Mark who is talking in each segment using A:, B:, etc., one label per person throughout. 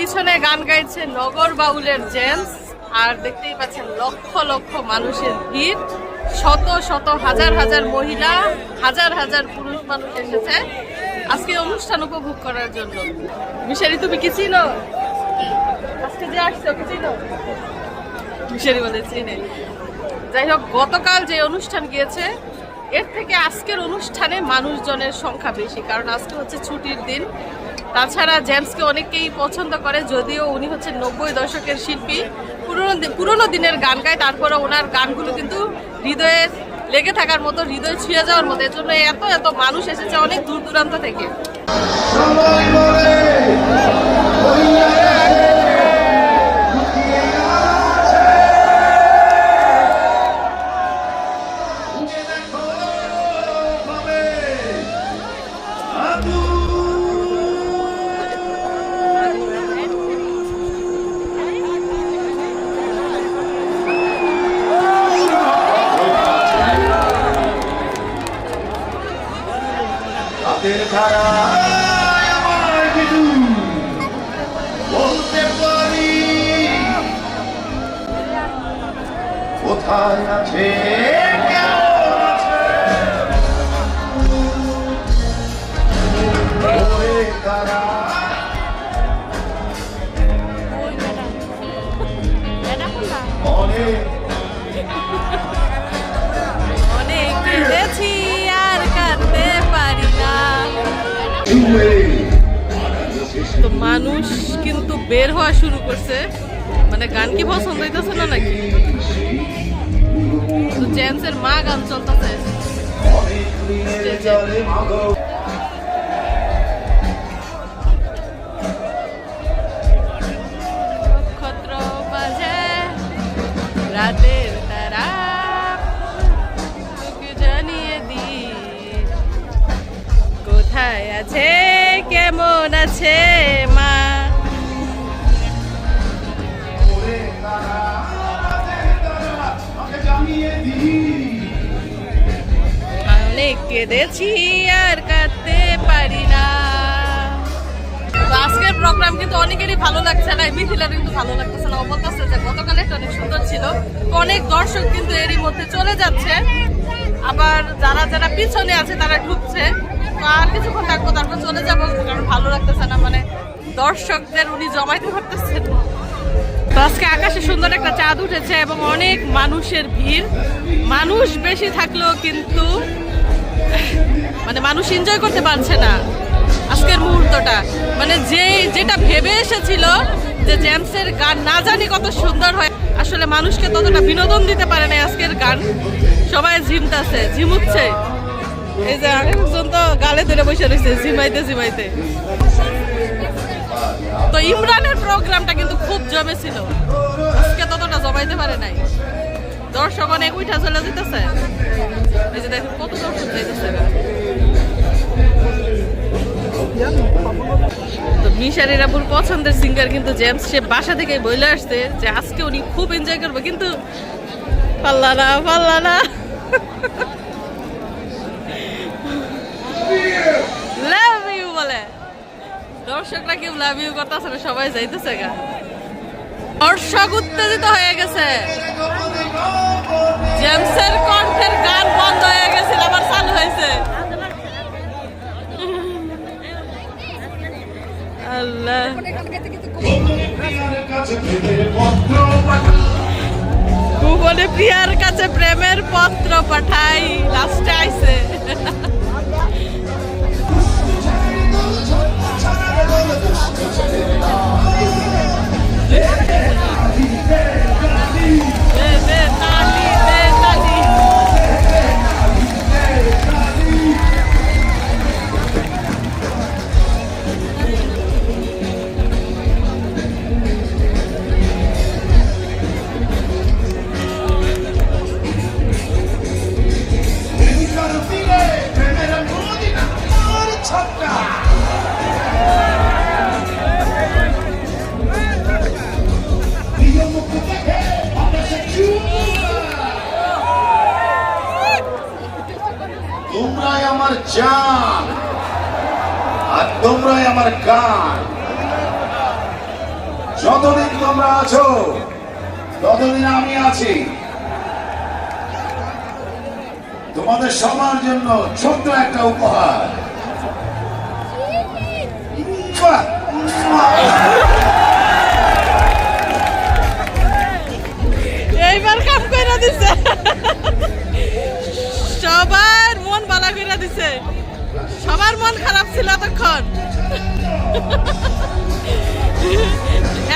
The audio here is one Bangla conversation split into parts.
A: পিছনে গান গাইছে নগর বাউলের জেন্টস আর দেখতেই পাচ্ছেন লক্ষ লক্ষ মানুষের ভিড়। শত শত হাজার হাজার মহিলা, হাজার হাজার পুরুষ মানুষ এসেছে। আজকে অনুষ্ঠান উপভোগ করার জন্য। মিশারি, তুমি কি চিনো? আজকে যে আসছো, কি চিনো? মিশারি বলে চিনে। যাই হোক, গতকাল যে অনুষ্ঠান গিয়েছে এর থেকে আজকের অনুষ্ঠানে মানুষজনের সংখ্যা বেশি, কারণ আজকে হচ্ছে ছুটির দিন। তাছাড়া জেমসকে অনেকেই পছন্দ করে, যদিও উনি হচ্ছে নব্বই দশকের শিল্পী। পুরনো পুরনো দিনের গান গায়, তারপরে ওনার গানগুলো কিন্তু হৃদয়ে লেগে থাকার মতো, হৃদয় ছুঁয়ে যাওয়ার মতো। এর জন্য এত এত মানুষ এসেছে অনেক দূর দূরান্ত থেকে।
B: কিছু বলতে পারি কোথায় আছে অনেক
A: তো মানুষ কিন্তু বের হওয়া শুরু করছে। মানে গান কি পছন্দ হইতেছে না নাকি? তো জেন্টসের মা গান চলতেছে। আছে, কেমন আছে মা? অনেক কেঁদেছি আর কাঁদতে পারি না। আজকের প্রোগ্রাম কিন্তু অনেকেরই ভালো লাগছে না মিথিলার কিন্তু ভালো লাগতেছে না। বলতেছে যে গতকাল একটা অনেক সুন্দর ছিল অনেক দর্শক কিন্তু এরই মধ্যে চলে যাচ্ছে। আবার যারা যারা পিছনে আছে, তারা ঢুকছে। আর কিছুক্ষণ থাকব, তারপর চলে যাব। কারণ ভালো লাগতেছে না মানে দর্শকদের উনি জমাইতে পারতেছেন তো আজকে আকাশে সুন্দর একটা চাঁদ উঠেছে এবং অনেক মানুষের ভিড়। মানুষ বেশি থাকলেও কিন্তু মানে মানুষ এনজয় করতে পারছে না আজকের মুহূর্তটা। মানে যে, যেটা ভেবে এসেছিল যে জেমসের গান না জানি কত সুন্দর হয়, আসলে মানুষকে ততটা বিনোদন দিতে পারে না আজকের গান। সবাই ঝিমতাছে, ঝিমুচ্ছে। এই যে আরেকজন তো গালে ধরে বসে রয়েছে, ঝিমাইতে ঝিমাইতে। তো ইমরানের প্রোগ্রামটা কিন্তু খুব জমেছিল আজকে ততটা জমাইতে পারে নাই। দর্শক অনেক উঠা চলে যেতেছে। এই যে দেখুন কত দর্শক যাইতেছে তো মিশারি রাবুর পছন্দের সিঙ্গার কিন্তু জেমস, সে বাসা থেকে বলে আসছে যে আজকে উনি খুব এনজয় করবে, কিন্তু পাল্লা না পাল্লা না লাভ ইউ বলে দর্শকরা কেউ করতেছে না? সবাই যাইতেছে গা। দর্শক উত্তেজিত হয়ে গেছে। জেমসের কণ্ঠের গান বন্ধ হয়ে গেছিল আবার চালু হয়েছে। আল্লাহ। ভুবনে প্রিয়ার কাছে প্রেমের পত্র পাঠাই, লাস্টে আইছে।
B: 아, জান আর তোমরাই আমার গান। যতদিন তোমরা আছো, ততদিন আমি আছি। তোমাদের সবার জন্য ছোট্ট একটা উপহার!
A: এইবার কাম কইরা দিছে। সবার দিছে সবার মন খারাপ ছিল এতক্ষণ।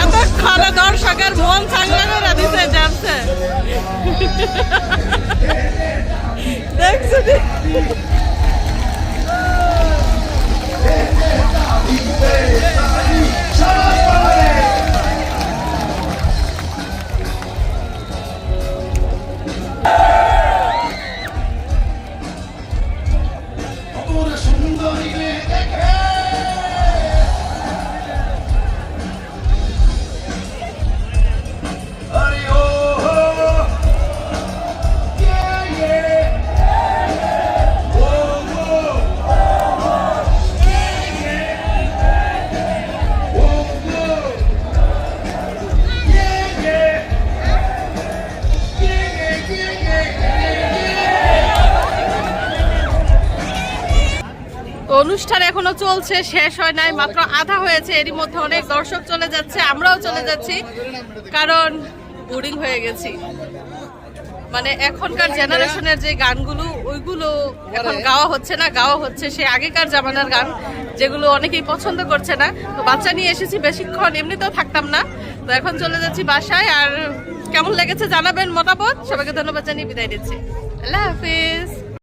A: এতক্ষণে দর্শকের মন চাঙ্গা করে দিছে জানছে নি? এখনও চলছে, শেষ হয় নাই, মাত্র আধা হয়েছে, এরই মধ্যে অনেক দর্শক চলে যাচ্ছে, আমরাও চলে যাচ্ছি, কারণ বোরিং হয়ে গেছি। মানে এখনকার জেনারেশনের যে গানগুলো, ওইগুলো এখন গাওয়া হচ্ছে না, গাওয়া হচ্ছে সে আগেকার জামানার গান, যেগুলো অনেকেই পছন্দ করছে না। তো বাচ্চা নিয়ে এসেছি, বেশিক্ষণ এমনিতেও থাকতাম না। তো এখন চলে যাচ্ছি বাসায়, আর কেমন লেগেছে জানাবেন মতামত? সবাইকে ধন্যবাদ জানিয়ে বিদায় দিচ্ছি আল্লাহ হাফিজ।